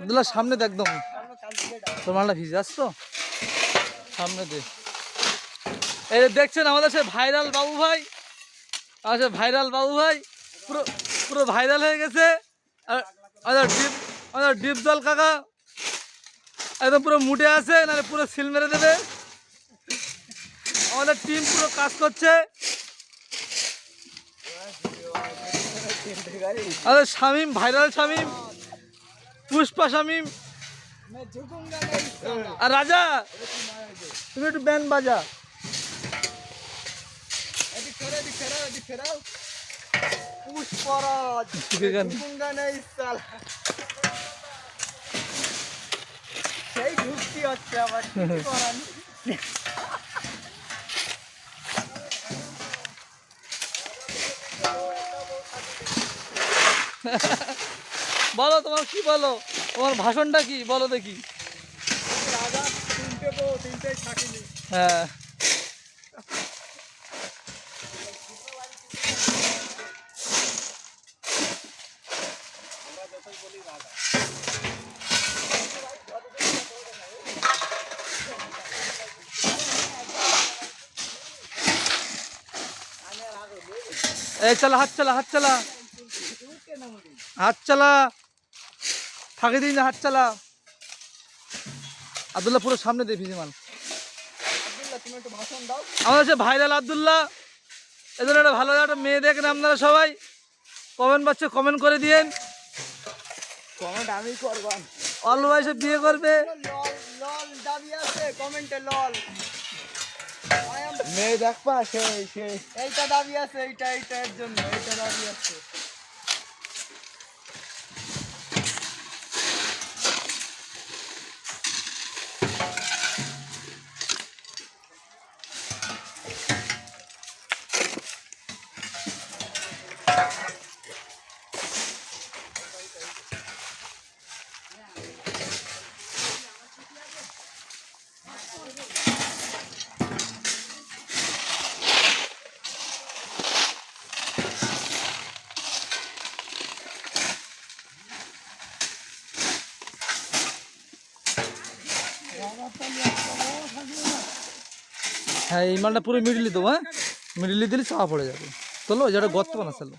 আব্দুল্লাহ সামনে দে একদম। মালটা ভিজে আসতো সামনে দে। এই যে দেখছেন আমাদের সে ভাইরাল বাবু ভাই? আমার সে ভাইরাল বাবু ভাই? পুরো পুরো ভাইরাল হয়ে গেছে। আর আমাদের ডিপ আমাদের ডিপ জল কাকা একদম পুরো মুটে আছে নাহলে পুরো সিল মেরে দেবে। আমাদের টিম পুরো কাজ করছে। আমাদের শামিম ভাইরাল শামিম পুষ্পা শামিম। আর রাজা তুমি একটু ব্যান বাজা। পুষ্পরাজ সেই ঢুকতি হচ্ছে আমার বলো তোমার কি বলো? তোমার ভাষণটা কি? বলো দেখি। বউ এই চালা হাত চালা হাত চালা। হাত চালা। ফাঁকি দিন হাত চালা। আব্দুল্লাহ পুরো সামনে দিয়ে দাও আমাদের সে ভাইরাল আবদুল্লাহ। এদের একটা ভালো একটা মেয়ে দেখেন আপনারা সবাই। কমেন্ট বাচ্চা কমেন্ট করে দিয়েন। কমেন্ট আমি করব। অল্প বয়সে বিয়ে করবে। লল লল দাবি আছে কমেন্টে লল। মেয়ে দেখবা সেই সেই। এইটা দাবি আছে এইটা এইটা এর জন্য এইটা দাবি আছে। হ্যাঁ এই মালটা পুরো মিডলি দেবো হ্যাঁ মিডলি দিলে চাপা পড়ে যাবে চলো, যেটা গর্ত না চলো।